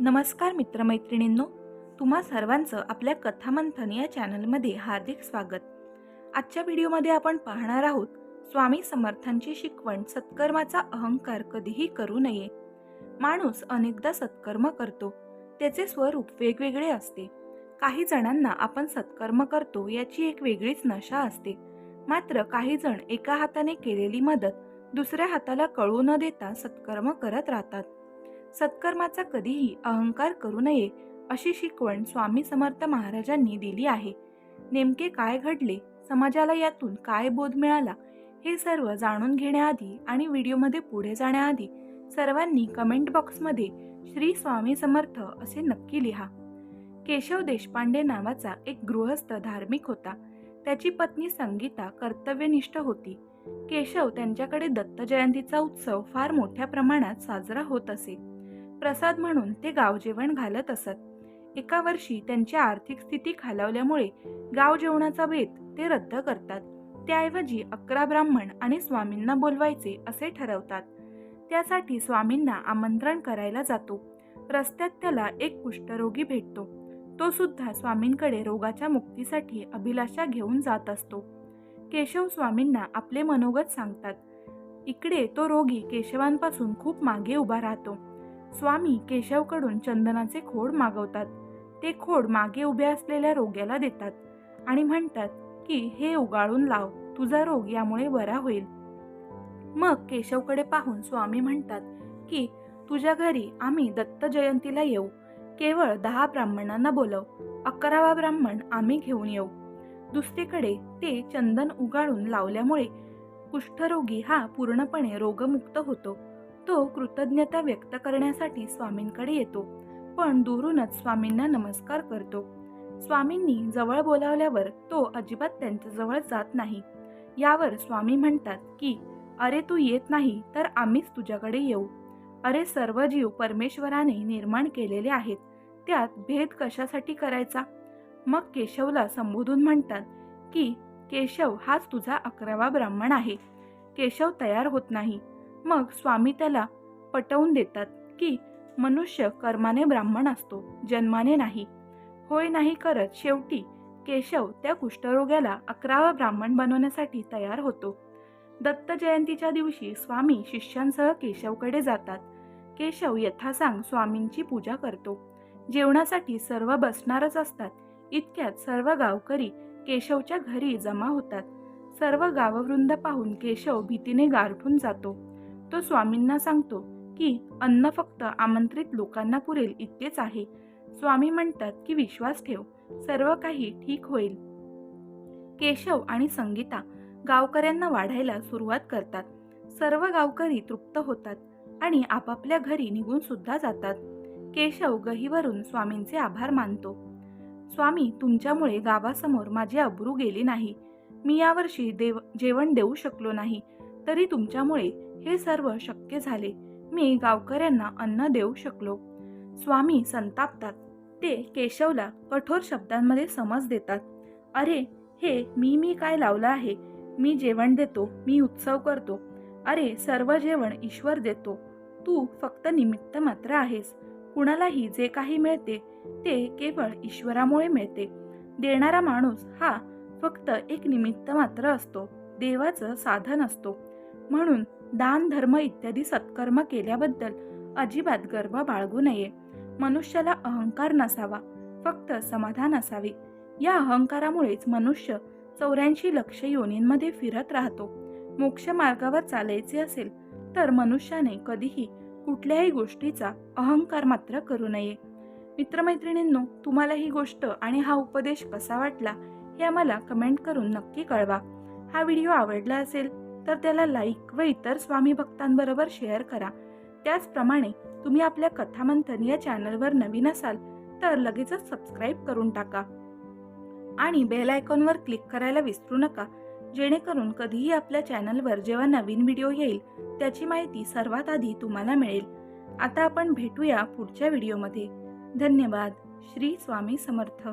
नमस्कार मित्रमैत्रिणींनो तुम्हा सर्वांचं आपल्या कथामंथन या चॅनलमध्ये हार्दिक स्वागत. आजच्या व्हिडिओमध्ये आपण पाहणार आहोत स्वामी समर्थांची शिकवण सत्कर्माचा अहंकार कधीही करू नये. माणूस अनेकदा सत्कर्म करतो त्याचे स्वरूप वेगवेगळे असते. काही जणांना आपण सत्कर्म करतो याची एक वेगळीच नशा असते. मात्र काही जण एका हाताने केलेली मदत दुसऱ्या हाताला कळू न देता सत्कर्म करत राहतात. सत्कर्माचा कधीही अहंकार करू नये अशी शिकवण स्वामी समर्थ महाराजांनी दिली आहे. नेमके काय घडले? समाजाला यातून काय बोध मिळाला? हे सर्व जाणून घेण्याआधी आणि व्हिडिओमध्ये पुढे जाण्याआधी सर्वांनी कमेंट बॉक्समध्ये श्री स्वामी समर्थ असे नक्की लिहा. केशव देशपांडे नावाचा एक गृहस्थ धार्मिक होता. त्याची पत्नी संगीता कर्तव्यनिष्ठ होती. केशव त्यांच्याकडे दत्त जयंतीचा उत्सव फार मोठ्या प्रमाणात साजरा होत असे. प्रसाद म्हणून ते गाव जेवण घालत असत. एका वर्षी त्यांची आर्थिक स्थिती खालावल्यामुळे गाव जेवणाचा बेत ते रद्द करतात. त्याऐवजी अकरा ब्राह्मण आणि स्वामींना बोलवायचे असे ठरवतात. त्यासाठी स्वामींना आमंत्रण करायला जातो. रस्त्यात त्याला एक कुष्ठरोगी भेटतो. तो सुद्धा स्वामींकडे रोगाच्या मुक्तीसाठी अभिलाषा घेऊन जात असतो. केशव स्वामींना आपले मनोगत सांगतात. इकडे तो रोगी केशवांपासून खूप मागे उभा राहतो. स्वामी केशवकडून चंदनाचे खोड मागवतात. ते खोड मागे उभ्या असलेल्या रोग्याला देतात आणि म्हणतात की हे उगाळून लाव तुझा रोग यामुळे बरा होईल. मग केशवकडे पाहून स्वामी म्हणतात की तुझ्या घरी आम्ही दत्त जयंतीला येऊ. केवळ दहा ब्राह्मणांना बोलव. अकरावा ब्राह्मण आम्ही घेऊन येऊ. दुसरीकडे ते चंदन उगाळून लावल्यामुळे कुष्ठरोगी हा पूर्णपणे रोगमुक्त होतो. तो कृतज्ञता व्यक्त करण्यासाठी स्वामींकडे येतो पण दुरूनच स्वामींना नमस्कार करतो. स्वामींनी जवळ बोलावल्यावर तो अजिबात त्यांच्याजवळ जात नाही. यावर स्वामी म्हणतात की अरे तू येत नाही तर आम्हीच तुझ्याकडे येऊ. अरे सर्व जीव परमेश्वराने निर्माण केलेले आहेत त्यात भेद कशासाठी करायचा? मग केशवला संबोधून म्हणतात की केशव हाच तुझा अकरावा ब्राह्मण आहे. केशव तयार होत नाही. मग स्वामी त्याला पटवून देतात की मनुष्य कर्माने ब्राह्मण असतो जन्माने नाही. होय नाही करत शेवटी केशव त्या कुष्ठरोग्याला अकरावा ब्राह्मण बनवण्यासाठी तयार होतो. दत्त जयंतीच्या दिवशी स्वामी शिष्यांसह केशवकडे जातात. केशव यथासांग स्वामींची पूजा करतो. जेवणासाठी सर्व बसणारच असतात. इतक्यात सर्व गावकरी केशवच्या घरी जमा होतात. सर्व गाववृंद पाहून केशव भीतीने गारठून जातो. तो स्वामींना सांगतो की अन्न फक्त आमंत्रित लोकांना पुरेल इतकेच आहे. स्वामी म्हणतात की विश्वास ठेव सर्व काही ठीक होईल. केशव आणि संगीता गावकऱ्यांना वाढायला सुरुवात करतात. सर्व गावकरी तृप्त होतात आणि आपापल्या घरी निघून सुद्धा जातात. केशव गहीवरून स्वामींचे आभार मानतो. स्वामी तुमच्यामुळे गावासमोर माझी अब्रू गेली नाही. मी यावर्षी देव जेवण देऊ शकलो नाही. तरी तुमच्यामुळे हे सर्व शक्य झाले. मी गावकऱ्यांना अन्न देऊ शकलो. स्वामी संतापतात. ते केशवला कठोर शब्दांमध्ये समज देतात. अरे हे मी मी काय लावलं आहे? मी जेवण देतो मी उत्सव करतो. अरे सर्व जेवण ईश्वर देतो. तू फक्त निमित्त मात्र आहेस. कुणालाही जे काही मिळते ते केवळ ईश्वरामुळे मिळते. देणारा माणूस हा फक्त एक निमित्त मात्र असतो. देवाचं साधन असतो. म्हणून दान धर्म इत्यादी सत्कर्म केल्याबद्दल अजिबात गर्व बाळगू नये. मनुष्याला अहंकार नसावा फक्त समाधान असावे. या अहंकारामुळेच मनुष्य चौऱ्याऐंशी लक्ष योनींमध्ये फिरत राहतो. मोक्ष मार्गावर चालायचे असेल तर मनुष्याने कधीही कुठल्याही गोष्टीचा अहंकार मात्र करू नये. मित्रमैत्रिणींनो तुम्हाला ही गोष्ट आणि हा उपदेश कसा वाटला हे आम्हाला कमेंट करून नक्की कळवा. हा व्हिडिओ आवडला असेल तर त्याला लाईक व इतर स्वामी भक्तांबरोबर शेअर करा. त्याचप्रमाणे तुम्ही आपल्या कथामंथन या चॅनलवर नवीन असाल तर लगेचच सबस्क्राईब करून टाका. आणि बेल आयकॉनवर क्लिक करायला विसरू नका जेणेकरून कधीही आपल्या चॅनलवर जेव्हा नवीन व्हिडिओ येईल त्याची माहिती सर्वात आधी तुम्हाला मिळेल. आता आपण भेटूया पुढच्या व्हिडिओमध्ये धन्यवाद. श्री स्वामी समर्थ.